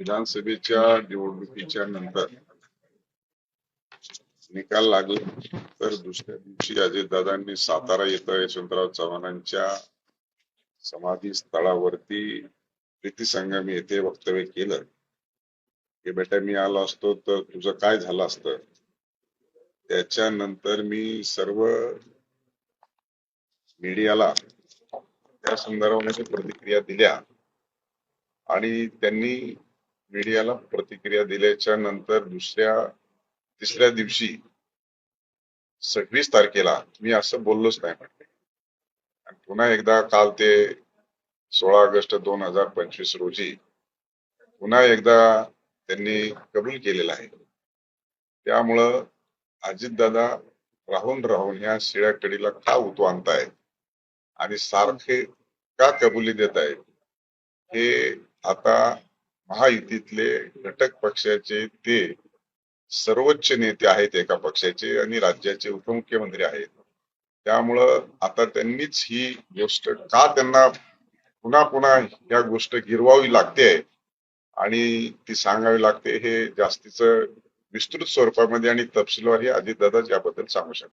विधानसभेच्या निवडणुकीच्या नंतर निकाल लागला तर दुसऱ्या दिवशी अजितदादांनी सातारा येथे यशवंतराव चव्हाणांच्या समाधी स्थळावरती प्रीतीसंगम येथे वक्तव्य केलं. की बेटा मी आलो असतो तर तुझं काय झालं असतं? त्याच्यानंतर मी सर्व मीडियाला त्या संदर्भामध्ये प्रतिक्रिया दिल्या. आणि त्यांनी मीडियाला प्रतिक्रिया दिल्याच्या नंतर दुसऱ्या तिसऱ्या दिवशी सव्वीस तारखेला मी असं बोललोच नाही म्हटले. आणि पुन्हा एकदा काल ते सोळा ऑगस्ट दोन हजार पंचवीस रोजी पुन्हा एकदा त्यांनी कबूल केलेलं आहे. त्यामुळं अजितदादा राहून राहून ह्या शिळ्या कडीला का उतो आणताय आणि सारखे का कबुली देत आहेत हे आता महायुतीतले घटक पक्षाचे ते सर्वोच्च नेते आहेत एका पक्षाचे आणि राज्याचे उपमुख्यमंत्री आहेत. त्यामुळं आता त्यांनीच ही गोष्ट का त्यांना पुन्हा पुन्हा या गोष्ट गिरवावी लागते आणि ती सांगावी लागते हे जास्तीच विस्तृत स्वरूपामध्ये आणि तपशीलवार हे अजितदादाच याबद्दल सांगू शकतात